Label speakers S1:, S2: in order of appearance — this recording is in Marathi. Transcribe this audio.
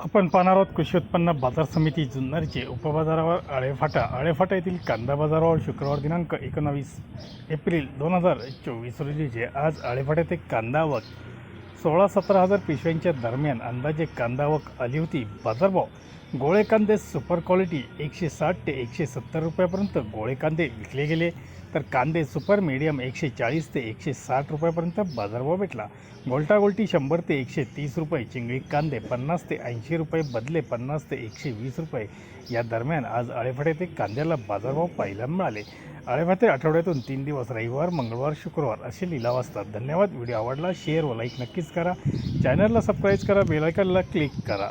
S1: आपण पाहणार आहोत कृषी उत्पन्न बाजार समिती जुन्नरचे उपबाजारावर आळेफाटा आळेफाटा येथील कांदा बाजारावर शुक्रवार दिनांक एकोणावीस एप्रिल दोन हजार चोवीस रोजीचे आज आळेफाटा ते कांदा आवक सोळा सतरा हजार पिशव्यांच्या दरम्यान अंदाजे कांदा आवक आली होती. बाजारभाव गोळे कांदे सुपर क्वालिटी एकशे साठ ते एकशे सत्तर रुपयापर्यंत गोळे कांदे विकले गेले. तर कांदे सुपर मीडियम एकशे चाळीस ते एकशे साठ रुपयापर्यंत बाजारभाव भेटला. गोलटागोल्टी शंभर ते एकशे तीस रुपये चिंगळी कांदे पन्नास ते ऐंशी रुपये बदले पन्नास ते एकशे वीस रुपये. या दरम्यान आज आळेफाटे ते कांद्याला बाजारभाव पाहायला मिळाले. आळेफाटे आठवड्यातून तीन दिवस रविवार मंगळवार शुक्रवार असे लिलाव असतात. धन्यवाद. व्हिडिओ आवडला शेअर व लाईक नक्कीच करा. चॅनलला सबस्क्राईब करा बेलायकनला क्लिक करा.